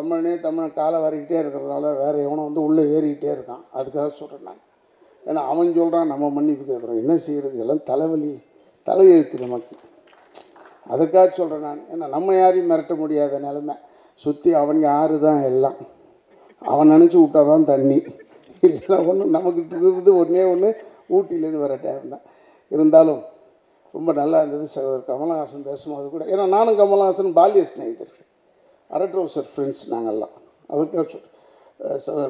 தமிழனே தமிழன் காலை வரைக்கிட்டே இருக்கிறதுனால வேறு எவனும் வந்து உள்ளே ஏறிக்கிட்டே இருக்கான். அதுக்காக சொல்கிறேன் நான் ஏன்னா அவன் சொல்கிறான் நம்ம மன்னிப்பு கேட்குறோம். என்ன செய்கிறது எல்லாம் தலைவலி தலையெழுத்து நமக்கு. அதுக்காக சொல்கிறேன் நான். ஏன்னா நம்ம யாரையும் மிரட்ட முடியாத நிலைமை. சுற்றி அவங்க யாரு தான் எல்லாம். அவன் நினச்சி விட்டா தான் தண்ணி. இல்லை ஒன்று நமக்கு இருக்குது ஒன்றே ஒன்று ஊட்டியிலேருந்து வர டைம் தான். இருந்தாலும் ரொம்ப நல்லா இருந்தது கமலஹாசன் பேசும்போது கூட. ஏன்னா நானும் கமலஹாசன் பால்ய ஸ்நேகிதர்கள் அரட்ரோசர் ஃப்ரெண்ட்ஸ் நாங்கள்லாம் அதுக்கு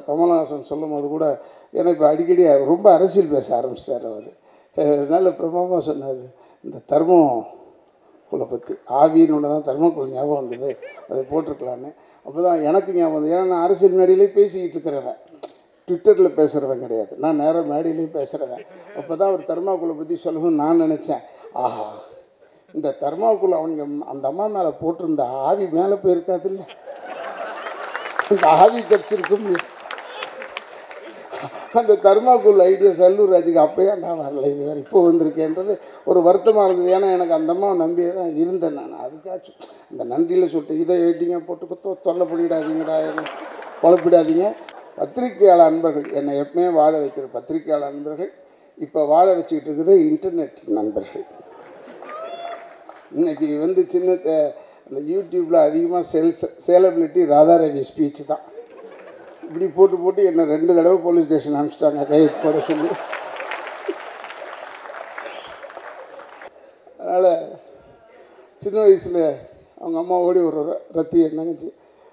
கமல்ஹாசன் சொல்லும் போது கூட எனக்கு அடிக்கடி ரொம்ப அரசியல் பேச ஆரம்பிச்சிட்டார் அவர். நல்ல பிரபலமாக சொன்னார். இந்த தர்மம் குலை பற்றி ஆவியினோட தான் தர்மக்குள் ஞாபகம் வந்தது. அதை போட்டிருக்கலான்னு. அப்போ தான் எனக்கு ஞாபகம் வந்தது. ஏன்னா நான் அரசியல் மேடையிலே பேசிக்கிட்டு இருக்கிறவன். ட்விட்டரில் பேசுகிறவன் கிடையாது. நான் நேராக மேடையிலையும் பேசுகிறவன் அப்போ தான் அவர் தர்மாக்குளை பற்றி சொல்லவும் நான் நினச்சேன். ஆஹா. இந்த தர்மாவுக்குள்ள அவங்க அந்த அம்மா மேலே போட்டிருந்த ஆவி மேலே போயிருக்காது இல்லை? இந்த ஆவி தப்பிச்சிருக்கும் அந்த தர்மாக்குள் ஐடியா செல்லூர் ராஜுக்கு அப்பயே நான் வரல இது வேறு இப்போ வந்திருக்கேன்றது ஒரு வருத்தமாக இருந்தது ஏன்னா எனக்கு அந்த அம்மாவை நம்பியே தான் இருந்தேன் நான். அதுக்காச்சும் இந்த நன்றியில் சொல்லிட்டு இதை ஏட்டிங்க போட்டு கொத்தோ தொல்லை பண்ணிடாதீங்கடா என்ன குழப்பிடாதீங்க. பத்திரிகையாளர் அன்பர்கள் என்னை எப்பவுமே வாழ வைக்கிற பத்திரிகையாளர் அன்பர்கள் இப்போ வாழ வச்சுக்கிட்டு இருக்கிற இன்டர்நெட் நண்பர்கள். இன்னைக்கு வந்து சின்ன அந்த யூடியூப்பில் அதிகமாக செல் சேலபிலிட்டி ராதாரவி ஸ்பீச் தான். இப்படி போட்டு போட்டு என்னை ரெண்டு தடவை போலீஸ் ஸ்டேஷன் அனுப்பிச்சிட்டாங்க கைது போட சொல்லி. அதனால் சின்ன வயசில் அவங்க அம்மா ஓடி ஒரு ரத்தி என்னங்கச்சு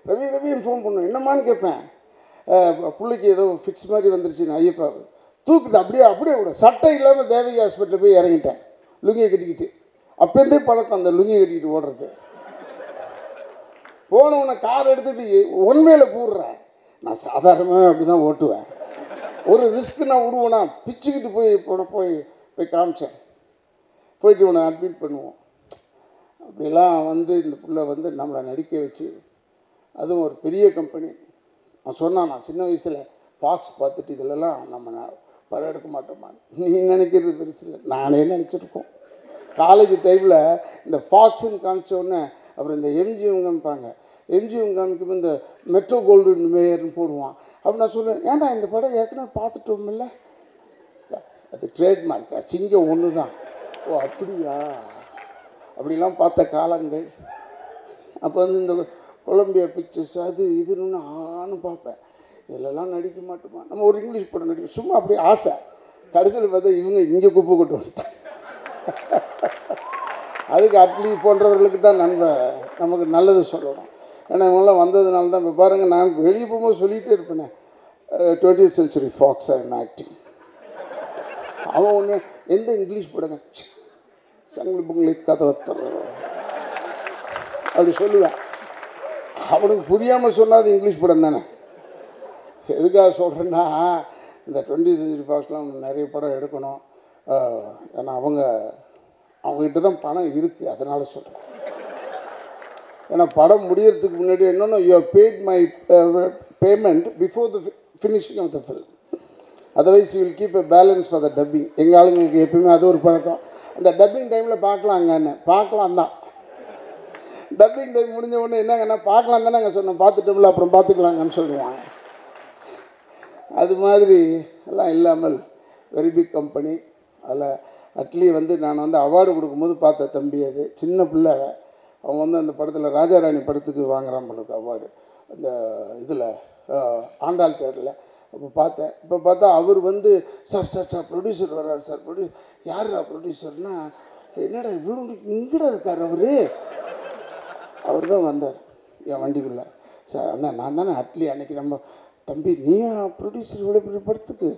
ரவி ரவின்னு ஃபோன் பண்ணுவேன் என்னம்மான்னு கேட்பேன். பிள்ளைக்கு ஏதோ ஃபிக்ஸ் மாதிரி வந்துருச்சுன்னு ஐயப்பா தூக்கிட்டு அப்படியே அப்படியே விட. சட்டை இல்லாமல் தேவகி ஹாஸ்பிட்டலில் போய் இறங்கிட்டேன். லுங்கியை கட்டிக்கிட்டு. அப்போருந்தே பழக்கம் அந்த லுங்கி கட்டிக்கிட்டு ஓடுறது போனவனை கார் எடுத்துட்டு உண்மையில் போடுறேன் நான் சாதாரணமாக அப்படி தான் ஓட்டுவேன். ஒரு ரிஸ்க் நான் உருவனா பிச்சுக்கிட்டு போய் போன போய் போய் காமிச்சேன். போயிட்டு இவனை அட்மிட் பண்ணுவோம். அப்படிலாம் வந்து இந்த பிள்ளை வந்து நம்மளை நடிக்க வச்சு அதுவும் ஒரு பெரிய கம்பெனி அவன் சொன்னான் நான் சின்ன வயசில் ஃபாக்ஸ் பார்த்துட்டு இதிலெல்லாம் நம்ம படம் எடுக்க மாட்டோமா? நீ நினைக்கிறது பெருசு இல்லை. நானே நினச்சிருக்கோம் காலேஜ் டைமில் இந்த ஃபாக்ஸுன்னு காமிச்சோடனே அப்புறம் இந்த எம்ஜிஎம் காமிப்பாங்க எம்ஜிஎம் காமிக்கும் இந்த மெட்ரோ கோல்டு மேயர்னு போடுவான். அப்படி நான் சொல்லுவேன் ஏன்டா இந்த படம் ஏற்கனவே பார்த்துட்டோம்ல? அது ட்ரேட்மார்க் சிங்கம் ஒன்று தான் ஓ அப்படியா? அப்படிலாம் பார்த்த காலங்கள். அப்போ வந்து இந்த கொலம்பியா பிக்சர்ஸ் அது இதுன்னு நானும் பார்ப்பேன். இதெல்லாம் நடிக்க மாட்டோமா? நம்ம ஒரு இங்கிலீஷ் படம் நடிக்க சும்மா அப்படியே ஆசை. கடைசியில் பார்த்தா இவங்க இங்கே குப்பை கொண்டு வந்துட்டாங்க. அதுக்கு அட்லி போன்றவர்களுக்கு தான் நன்மை. நமக்கு நல்லது சொல்லணும். ஏன்னா இவங்கெல்லாம் வந்ததுனால தான் இப்போ பாருங்கள் நான் வெளியே போகும்போது சொல்லிகிட்டே இருப்பேனே. Twenty century fox on acting அவன் ஒன்று எந்த இங்கிலீஷ் படங்க? சங்கிலி புங்கிலி கதை அப்படி சொல்லுவேன். அவனுக்கு புரியாமல் சொன்னாது இங்கிலீஷ் படம் தானே. எதுக்காக சொல்கிறேன்னா இந்த டுவெண்ட்டி செஞ்சுரி ஃபாக்ஸ்லாம் நிறைய படம் எடுக்கணும். ஏன்னா அவங்க அவங்ககிட்ட தான் பணம் இருக்குது அதனால் சொல்கிறேன் ஏன்னா படம் முடியறதுக்கு முன்னாடி என்னென்ன you paid my payment before the finishing of the film otherwise you will keep a balance for the dubbing எங்கள் ஆளுங்களுக்கு எப்பயுமே அது ஒரு பழக்கம். அந்த டப்பிங் டைமில் பார்க்கலாங்கன்னு பார்க்கலாம் தான். டப்பிங் டைம் முடிஞ்ச உடனே என்னங்கன்னா பார்க்கலாம் தானே நாங்கள் சொன்னோம். பார்த்துட்டோம்ல அப்புறம் பார்த்துக்கலாங்கன்னு சொல்லுவாங்க. அது மாதிரி எல்லாம் இல்லாமல் வெரி பிக் கம்பெனி அதில் அட்லி வந்து நான் வந்து அவார்டு கொடுக்கும்போது பார்த்த தம்பி அது. சின்ன பிள்ளை. அவன் வந்து அந்த படத்தில் ராஜாராணி படத்துக்கு வாங்குறான் பொழுது அவார்டு. அந்த இதில் ஆண்டாள் தேட்டரில். அப்போ பார்த்தேன். இப்போ பார்த்தா அவர் வந்து சார் சார் சார் ப்ரொடியூசர் வர்றாரு சார். ப்ரொடியூஸ் யாரா ப்ரொடியூசர்னா என்னடா இவ்வளோ இங்கடா இருக்கார் அவர்? அவர் தான் வந்தார் என் வண்டிக்குள்ளே. சார் அண்ணா நான் தானே அட்லி அன்னைக்கு நம்ம தம்பி நீயா ப்ரொடியூசர் இவ்வளோ படத்துக்கு?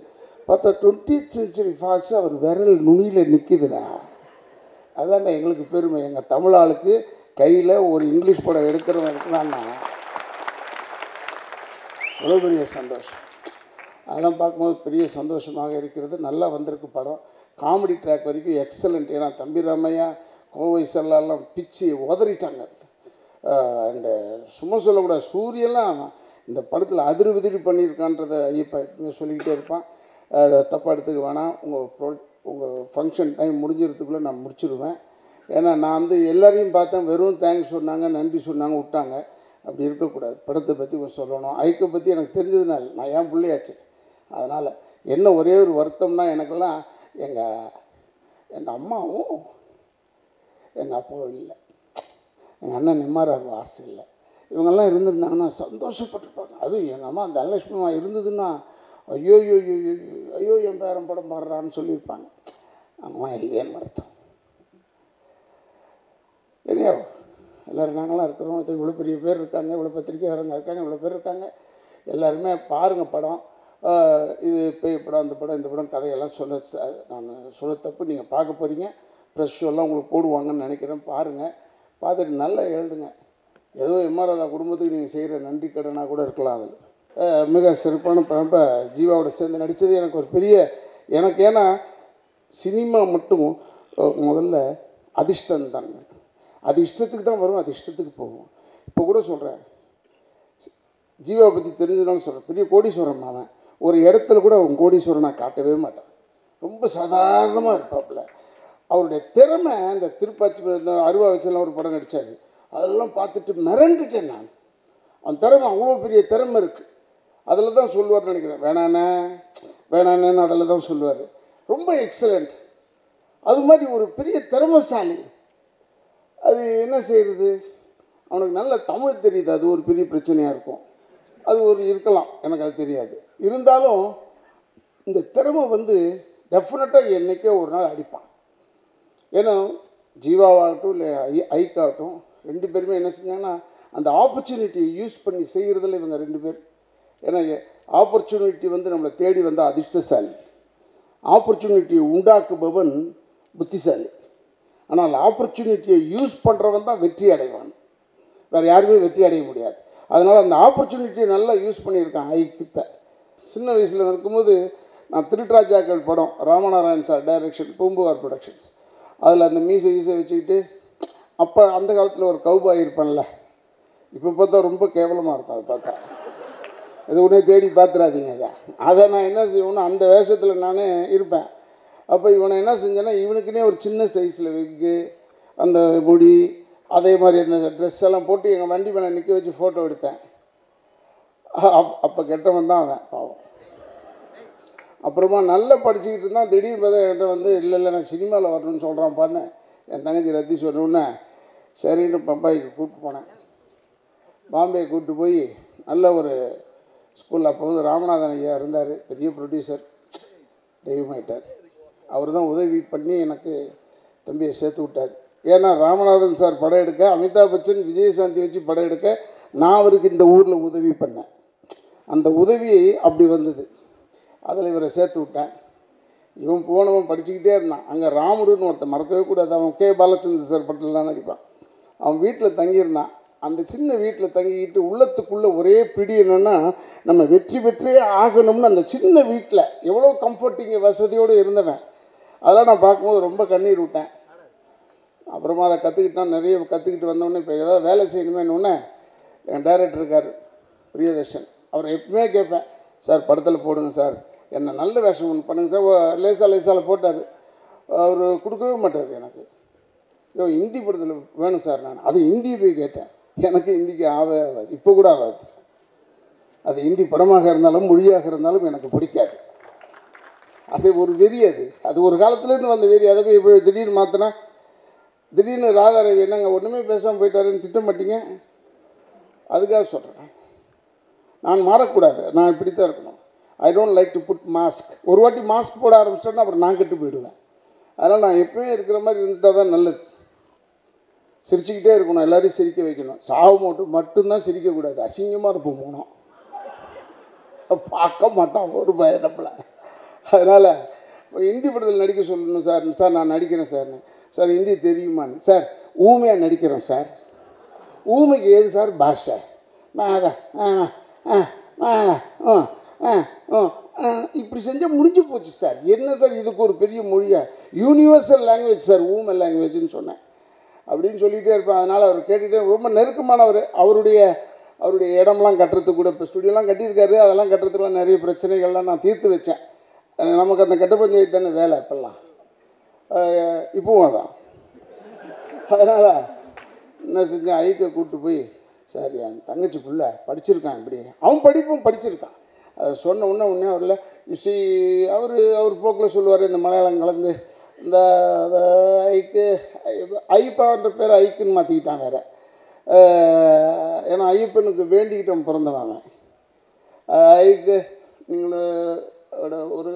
பார்த்தா டுவெண்ட்டி சென்ச்சுரி ஃபாக்ஸ் அவர் விரல் நுனியில் நிற்கிதுண்ணா அதான்டா எங்களுக்கு பெருமை. எங்கள் தமிழ் ஆளுக்கு கையில் ஒரு இங்கிலீஷ் படம் எடுக்கிறவன் இருக்கிறான்னா அவ்வளோ பெரிய சந்தோஷம். அதெல்லாம் பார்க்கும்போது பெரிய சந்தோஷமாக இருக்கிறது. நல்லா வந்திருக்கு படம். காமெடி ட்ராக் வரைக்கும் எக்ஸலண்ட் ஏன்னா தம்பி ராமையா கோவை செல்லாம் பிச்சு உதறிட்டாங்க. அண்டு சும்மா சொல்லக்கூடாது. சூரியெல்லாம் இந்த படத்தில் அதிர்விதிரி பண்ணியிருக்கான்றதை ஐயப்பா எப்பவுமே சொல்லிக்கிட்டே இருப்பான். தப்பாக எடுத்துக்க வேணாம். உங்கள் ப்ரோ உங்கள் ஃபங்க்ஷன் டைம் முடிஞ்சிறதுக்குள்ளே நான் முடிச்சிருவேன். ஏன்னா நான் வந்து எல்லாரையும் பார்த்தேன். வெறும் தேங்க்ஸ் சொன்னாங்க நன்றி சொன்னாங்க விட்டாங்க. அப்படி இருக்கக்கூடாது. படத்தை பற்றி சொல்லணும். ஐக்கை பற்றி எனக்கு தெரிஞ்சதுனால நான் ஏன் பிள்ளையாச்சு. அதனால் என்ன ஒரே ஒரு வருத்தம்னா எனக்கெல்லாம் எங்கள் எங்கள் அம்மாவும் எங்கள் அப்பாவும் இல்லை. எங்கள் அண்ணன் நிம்மாரார் ஆசை இல்லை இவங்கெல்லாம் இருந்திருந்தாங்கன்னா சந்தோஷப்பட்டுருப்பாங்க. அதுவும் எங்கள் அம்மா அந்த தனலட்சுமி இருந்ததுன்னா ஐயோ ஐயோ ஐயோ ஐயோ, என் பேரன் படம் பாடுறான்னு சொல்லியிருப்பாங்க. அம்மா ஏன் அர்த்தம் இல்லையா எல்லோரும் நாங்களாம் இருக்கிறோம். இவ்வளோ பெரிய பேர் இருக்காங்க இவ்வளோ பத்திரிக்கையாளங்க இருக்காங்க இவ்வளோ பேர் இருக்காங்க. எல்லாருமே பாருங்கள் படம். இது பேய் படம் அந்த படம் இந்த படம் கதையெல்லாம் சொல்ல நான் சொல்ல தப்பு. நீங்கள் பார்க்க போகிறீங்க ப்ரெஷ் ஷோலாம் உங்களுக்கு போடுவாங்கன்னு நினைக்கிறேன். பாருங்கள் பார்த்துட்டு நல்லா எழுதுங்க. ஏதோ எம்ஆர்ஆதா குடும்பத்துக்கு நீங்கள் செய்கிற நன்றி கடனாக கூட இருக்கலாம் அதில். மிக சிறப்பான படம் ஜீவாவோட சேர்ந்து நடித்தது எனக்கு ஒரு பெரிய எனக்கு ஏன்னா சினிமா மட்டும் முதல்ல அதிர்ஷ்டம் தாங்க அது இஷ்டத்துக்கு தான் வரும் அது இஷ்டத்துக்கு போகும். இப்போ கூட சொல்கிறேன் ஜீவா பற்றி தெரிஞ்சதுனால சொல்கிறேன் பெரிய கோடீஸ்வரன் அவன். ஒரு இடத்துல கூட அவன் கோடீஸ்வரனை காட்டவே மாட்டான். ரொம்ப சாதாரணமாக இருப்பாப்புல. அவருடைய திறமை இந்த திருப்பாச்சி அருவா வச்செல்லாம் ஒரு படம் நடித்தார் அதெல்லாம் பார்த்துட்டு மிரண்டுட்டேன் நான். அந்த திறமை அவ்வளோ பெரிய திறமை இருக்குது அதில் தான் சொல்லுவார்னு நினைக்கிறேன். வேணாண்ணே வேணாண்ணேன்னு அதில் தான் சொல்லுவார். ரொம்ப எக்ஸலண்ட் அது மாதிரி ஒரு பெரிய திறமசாலி. அது என்ன செய்கிறது அவனுக்கு நல்ல தமிழ் தெரியுது. அது ஒரு பெரிய பிரச்சனையாக இருக்கும். அது ஒரு இருக்கலாம். எனக்கு அது தெரியாது. இருந்தாலும் இந்த திறமை வந்து டெஃபினட்டாக என்னைக்கே ஒரு நாள் அடிப்பான். ஏன்னா ஜீவாவாகட்டும் இல்லை ஐ ஐக்காகட்டும் ரெண்டு பேருமே என்ன செஞ்சாங்கன்னா அந்த ஆப்பர்ச்சுனிட்டியை யூஸ் பண்ணி செய்கிறதுல இவங்க ரெண்டு பேர். ஏன்னா ஆப்பர்ச்சுனிட்டி வந்து நம்மளை தேடி வந்தால் அதிர்ஷ்டசாலி. ஆப்பர்ச்சுனிட்டியை உண்டாக்குபவன் புத்திசாலி. ஆனால் ஆப்பர்ச்சுனிட்டியை யூஸ் பண்ணுறவன் தான் வெற்றி அடைவான். வேறு யாருமே வெற்றி அடைய முடியாது. அதனால் அந்த ஆப்பர்ச்சுனிட்டியை நல்லா யூஸ் பண்ணியிருக்கான் ஐ இப்போ சின்ன வயசில் இருக்கும்போது நான் திருட்ராஜாக்கள் படம் Ramanarayan sir direction Poompuhar productions அதில் அந்த மீசை ஈசை வச்சுக்கிட்டு அப்போ அந்த காலத்தில் ஒரு கவுபாய் இருப்பேன்ல. இப்போ பார்த்தா ரொம்ப கேவலமாக இருக்கும் அதை பார்த்தா. அது உடனே தேடி பார்த்துடாதீங்க அதை அதை நான் என்ன செய்வேன்னா அந்த வேஷத்தில் நான் இருப்பேன். அப்போ இவனை என்ன செஞ்சேன்னா இவனுக்குன்னே ஒரு சின்ன சைஸில் விக்கு அந்த முடி அதே மாதிரி அந்த ட்ரெஸ் எல்லாம் போட்டு எங்கள் வண்டி மேலே நிற்க வச்சு ஃபோட்டோ எடுத்தேன். அப் அப்போ கெட்டவன் தான் அவன் பாவம். அப்புறமா நல்லா படிச்சுக்கிட்டு இருந்தான். திடீர்னு பார்த்தா என்கிட்ட வந்து இல்லை இல்லை நான் சினிமாவில் வரணும்னு சொல்கிறான் பண்ண என் தங்கச்சி ரத்தி சொன்னோன்னே சரின்னு பம்பாய்க்கு கூப்பிட்டு போனேன். பாம்பே கூப்பிட்டு போய் நல்ல ஒரு ஸ்கூலில் அப்போ வந்து ராமநாதன் ஐயா இருந்தார் பெரிய ப்ரொடியூசர் தெய்வமாயிட்டார். அவர் தான் உதவி பண்ணி எனக்கு தம்பியை சேர்த்து விட்டார். ஏன்னா ராமநாதன் சார் படம் எடுக்க அமிதாப் பச்சன் விஜயசாந்தி வச்சு படம் எடுக்க நான் அவருக்கு இந்த ஊரில் உதவி பண்ணேன். அந்த உதவி அப்படி வந்தது. அதில் இவரை சேர்த்து விட்டேன். இவன் போனவன் படிச்சுக்கிட்டே இருந்தான். அங்கே ராமுடுன்னு ஒருத்தன் மறக்கவே கூடாது. அவன் கே. பாலச்சந்திர சார் படத்தில் தான் நடிப்பான். அவன் வீட்டில் தங்கியிருந்தான். அந்த சின்ன வீட்டில் தங்கிக்கிட்டு உள்ளத்துக்குள்ளே ஒரே பிடி என்னென்னா நம்ம வெற்றி பெற்றே ஆகணும்னு அந்த சின்ன வீட்டில் எவ்வளோ கம்ஃபர்டிங் வசதியோடு இருந்தவன். அதெல்லாம் நான் பார்க்கும்போது ரொம்ப கண்ணீர் விட்டேன் அப்புறமா அதை கற்றுக்கிட்டான் நிறைய கற்றுக்கிட்டு வந்தோடனே இப்போ ஏதாவது வேலை செய்யணுமேனு என் டைரக்டர் இருக்கார் பிரியதர்ஷன். அவரை எப்பவுமே கேட்பேன் சார் படத்தில் போடுங்க சார். என்ன நல்ல வேஷம் ஒன்று பண்ணுங்க சார். ஓ- லேசா லேசால் போட்டார். அவர் கொடுக்கவே மாட்டார் எனக்கு. ஐயோ ஹிந்தி படத்தில் வேணும் சார் நான். அது ஹிந்தி போய் கேட்டேன். எனக்கு ஹிந்திக்கு ஆவே ஆகாது இப்போ கூட ஆகாது அது ஹிந்தி படமாக இருந்தாலும் மொழியாக இருந்தாலும் எனக்கு பிடிக்காது. அது ஒரு வெறி அது. அது ஒரு காலத்துலேருந்து வந்த வெறி. அதை போய் இப்போ திடீர்னு மாற்றினா திடீர்னு ராதாரவி என்னங்க ஒன்றுமே பேசாமல் போயிட்டாருன்னு திட்ட மாட்டீங்க? அதுக்காக சொல்கிறேன் நான் மாறக்கூடாது. நான் இப்படி தான் இருக்கணும். I don't like to put mask ஒரு வாட்டி மாஸ்க் போட ஆரம்பிச்சிட்டேன்னா அப்புறம் நான் கெட்டு போயிடுவேன். அதனால் நான் எப்பவுமே இருக்கிற மாதிரி இருந்துட்டால் தான் நல்லது. சிரிச்சுக்கிட்டே இருக்கணும் எல்லாரையும் சிரிக்க வைக்கணும். சாவு மட்டும் மட்டும்தான் சிரிக்கக்கூடாது. அசிங்கமாக இருப்போம் போனோம் பார்க்க மாட்டான் ஒரு பயணப்பில் அதனால் ஹிந்தி படத்தில் நடிக்க சொல்லணும் சார். சார் நான் நடிக்கிறேன் சார். சார் ஹிந்தி தெரியுமான்னு சார் ஊமையாக நடிக்கிறோம் சார். ஊமைக்கு ஏது சார்? பாஷை. நான் அதான் ஆ ஆ ஆ ஆ ஆ ஆ ஆ இப்படி செஞ்சால் முடிஞ்சு போச்சு சார். என்ன சார்? இதுக்கு ஒரு பெரிய மொழியா? Universal language sir. ஊமை லாங்குவேஜ்னு சொன்னேன். அப்படின்னு சொல்லிகிட்டே இருப்பேன். அதனால் அவர் கேட்டுகிட்டே ரொம்ப நெருக்கமானவர். அவருடைய அவருடைய இடம்லாம் கட்டுறதுக்கு கூட இப்போ ஸ்டுடியோலாம் கட்டியிருக்காரு. அதெல்லாம் கட்டுறதுக்குலாம் நிறைய பிரச்சனைகள்லாம் நான் தீர்த்து வச்சேன். நமக்கு அந்த கட்ட பஞ்சாயத்து தானே வேலை இப்போல்லாம். இப்போவும் இப்பவும் அதான். அதனால் என்ன செஞ்சேன்? ஐக்கை கூப்பிட்டு போய் சார் என் தங்கச்சி புள்ள படிச்சிருக்கான் இப்படி. அவன் படிப்பும் படிச்சிருக்கான். அதை சொன்ன உடனே உடனே அவரில் சி அவர் அவர் போக்கில் சொல்லுவார் இந்த மலையாளம் கலந்து இந்த ஐக்கு ஐப்பான்ற பேர் ஐக்குன்னு மாற்றிக்கிட்டான் வேறு. ஏன்னா ஐயப்பனுக்கு வேண்டிக்கிட்டவன் பிறந்தவன் ஐக்கு நீங்கள் ஒரு ஒரு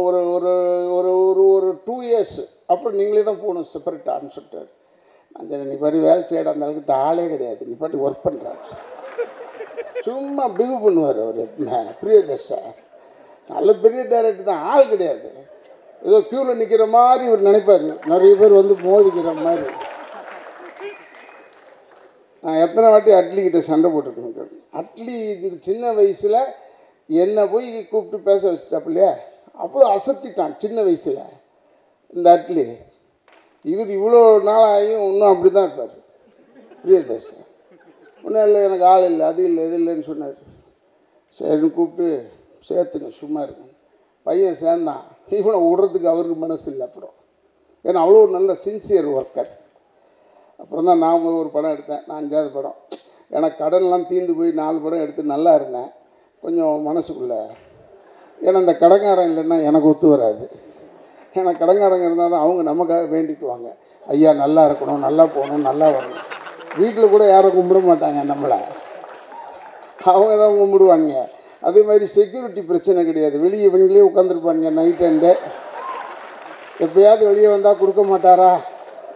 ஒரு ஒரு ஒரு ஒரு டூ இயர்ஸ் அப்புறம் நீங்களே தான் போகணும் செப்பரேட்டான்னு சொல்லிட்டாரு. நான் சரி நீ பாட்டி வேலை செய்யடா அந்த அளவுக்கு ஆளே கிடையாது. நீ பாட்டி ஒர்க் பண்ணுறாரு சும்மா பிகு பண்ணுவார் அவர். பிரியதர்ஷா நல்ல பெரிய டேரக்டர் தான். ஆள் கிடையாது. ஏதோ க்யூவில் நிற்கிற மாதிரி இவர் நினைப்பார். நிறைய பேர் வந்து மோதிக்கிற மாதிரி. நான் எத்தனை வாட்டி அட்லிக்கிட்ட சண்டை போட்டுருக்கேன் அட்லி இந்த சின்ன வயசில் என்னை போய் கூப்பிட்டு பேச வச்சுட்டாப்புலையா அவ்வளோ அசத்திட்டான் சின்ன வயசில் இந்த அட்லி. இவர் இவ்வளோ நாளாகியும் இன்னும் அப்படி தான் இருப்பார் பிரியதர்ஷன் ஒன்றும் இல்லை எனக்கு ஆள் இல்லை அது இல்லை இது இல்லைன்னு சொன்னார். சரின்னு கூப்பிட்டு சேர்த்துங்க சும்மா இருக்கும் பையன் சேர்ந்தான். இவனை விடுறதுக்கு அவருக்கு மனசு இல்லை அப்புறம். ஏன்னா அவ்வளோ நல்ல சின்சியர் ஒர்க்கர் அப்புறம் தான் நான் ஒரு படம் எடுத்தேன். நான் அஞ்சாவது படம். ஏன்னா கடன்லாம் தீர்ந்து போய் நாலு படம் எடுத்து நல்லா இருந்தேன். கொஞ்சம் மனசுக்குள்ளே. ஏன்னா இந்த கடங்காரன் இல்லைன்னா எனக்கு ஒத்து வராது. ஏன்னா கடங்காரங்க இருந்தால் தான் அவங்க நமக்காக வேண்டிக்குவாங்க. ஐயா நல்லா இருக்கணும் நல்லா போகணும் நல்லா வரணும். வீட்டில் கூட யாரும் கும்பிட மாட்டாங்க நம்மளை. அவங்க தான் கும்பிடுவாங்க அதே மாதிரி செக்யூரிட்டி பிரச்சனை கிடையாது. வெளியே இவங்களே உட்காந்துருப்பாங்க நைட் அண்டு எப்பயாவது வெளியே வந்தால் கொடுக்க மாட்டாரா?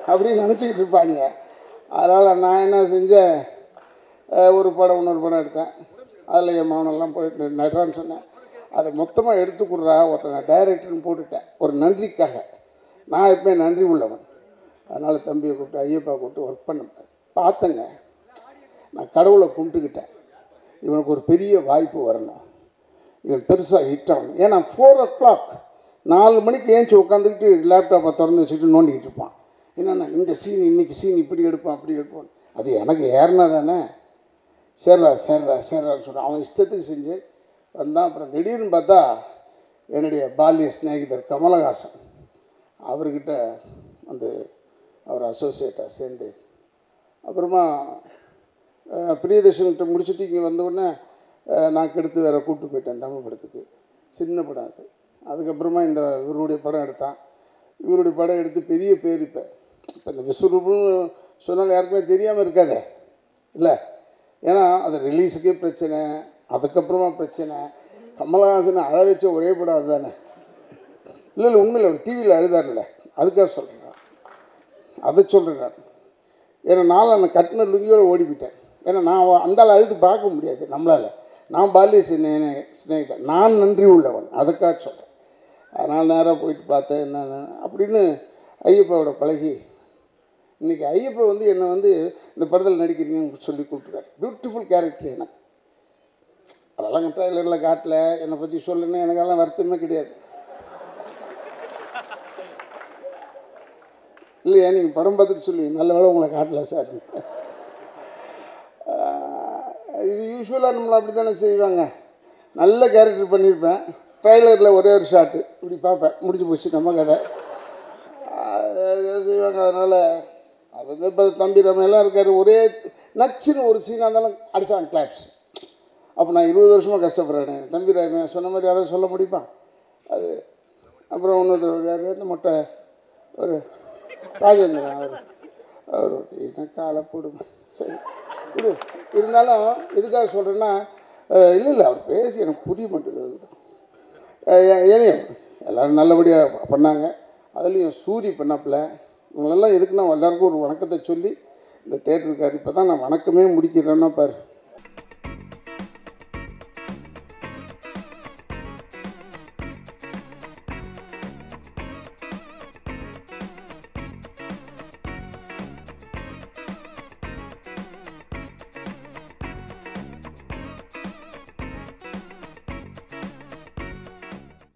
அப்படின்னு நினச்சிக்கிட்டு இருப்பாங்க அதனால் நான் என்ன செஞ்சேன்? ஒரு படம் இன்னொரு படம் எடுத்தேன். அதில் என் மகனெல்லாம் போயிட்டு நடுறான்னு சொன்னேன். அதை மொத்தமாக எடுத்து கொடுறா ஒருத்தன் டைரக்டர்னு போட்டுட்டேன். ஒரு நன்றிக்காக. நான் எப்பவுமே நன்றி உள்ளவன். அதனால் தம்பியை கூப்பிட்டு ஐயப்பா கூப்பிட்டு ஒர்க் பண்ண பார்த்தேங்க. நான் கடவுளை கும்பிட்டுக்கிட்டேன். இவனுக்கு ஒரு பெரிய வாய்ப்பு வரணும். இவன் பெருசாக ஹிட் ஆகணும். ஏன்னா ஃபோர் ஓ கிளாக் நாலு மணிக்கு ஏஞ்சி உட்காந்துக்கிட்டு லேப்டாப்பை திறந்து வச்சுட்டு நோண்டிக்கிட்டு இருப்பான். என்னென்ன இந்த சீன் இன்றைக்கி சீன் இப்படி எடுப்பான் அப்படி எடுப்பான். அது எனக்கு ஏறினா தானே? சேர்றா சேர்றா சேர்றான்னு சொல்கிறான் அவன் இஷ்டத்துக்கு செஞ்சு வந்தான். அப்புறம் திடீர்னு பார்த்தா என்னுடைய பால்ய சிநேகிதர் கமலஹாசன் அவர்கிட்ட வந்து அவர் அசோசியேட்டாக சேர்ந்து அப்புறமா பிரியதர்ஷன்கிட்ட முடிச்சுட்டு இங்கே வந்தவுடனே நான் கெடுத்து வேற கூப்பிட்டு போயிட்டேன் தமிழ் படத்துக்கு. சின்ன படம் அது. அதுக்கப்புறமா இந்த இவருடைய படம் எடுத்தான். இவருடைய படம் எடுத்து பெரிய பேர் இப்போ. இப்போ இந்த விஸ்வரூபம்னு சொன்னால் யாருக்குமே தெரியாமல் இருக்காதே. இல்லை? ஏன்னா அது ரிலீஸுக்கே பிரச்சனை அதுக்கப்புறமா பிரச்சனை. கமலஹாசனை அழ வச்ச ஒரே படம் அதுதானே. இல்லை இல்லை உண்மையில் அவர் டிவியில் அழுதார்ல அதுக்காக சொல்கிறேன் அதை சொல்கிறேன் ஏன்னா நான் அந்த கட்டின லுங்கியோடு ஓடி போயிட்டேன். ஏன்னா நான் அவ- அந்த அழுது பார்க்க முடியாது நம்மளால். நான் பால்ய சிநே சிநேகிதன். நான் நன்றி உள்ளவன் அதுக்காக சொல்கிறேன் அதனால் நேராக போயிட்டு பார்த்தேன் என்ன அப்படின்னு ஐயப்பாவோட பழகி இன்றைக்கி ஐயப்பா வந்து என்னை வந்து இந்த படத்தில் நடிக்கிறீங்கன்னு சொல்லி கூப்பிட்டுருக்காரு பியூட்டிஃபுல் கேரக்டர் எனக்கு. அதெல்லாம் ட்ரைலரில் காட்டல. என்னை பற்றி சொல்லுன்னு எனக்கெல்லாம் வருத்தமே கிடையாது. இல்லையா நீங்கள் படம் பார்த்துட்டு சொல்லுவீங்க நல்ல வேளை உங்களை காட்டல சார். இது யூஸ்வலாக நம்மளை அப்படி தானே செய்வாங்க. நல்ல கேரக்டர் பண்ணியிருப்பேன் ட்ரைலரில் ஒரே ஒரு ஷாட்டு இப்படி பார்ப்பேன். முடிஞ்சு போச்சு நம்ம கதை. அது செய்வாங்க. அதனால் அது வந்து இப்போ தம்பி ரமையெல்லாம் இருக்கார். ஒரே நச்சுன்னு ஒரு சீனாக இருந்தாலும் அடித்தாங்க கிளாப்ஸ் அப்போ நான் இருபது வருஷமாக கஷ்டப்படுறேன். தம்பி ரமையா சொன்ன மாதிரி யாராவது சொல்ல முடியுமா? அது அப்புறம் இன்னொரு யார் இந்த மொட்டை ஒரு ராஜேந்திரன் அவர். அவர் எனக்கு ஆளை போடுங்க. சரி. இது இருந்தாலும் எதுக்காக சொல்கிறேன்னா இல்லை இல்லை அவர் பேசி எனக்கு புரிய மாட்டேங்குது. ஏனையும் எல்லோரும் நல்லபடியாக பண்ணாங்க. அதுலேயும் சூரி பண்ணாப்புல. இவங்களெல்லாம் எதுக்குன்னா எல்லாருக்கும் ஒரு வணக்கத்தை சொல்லி இந்த தேட்டருக்கார் இப்போ தான் நான் வணக்கமே முடிக்கிறேன்னா பாரு.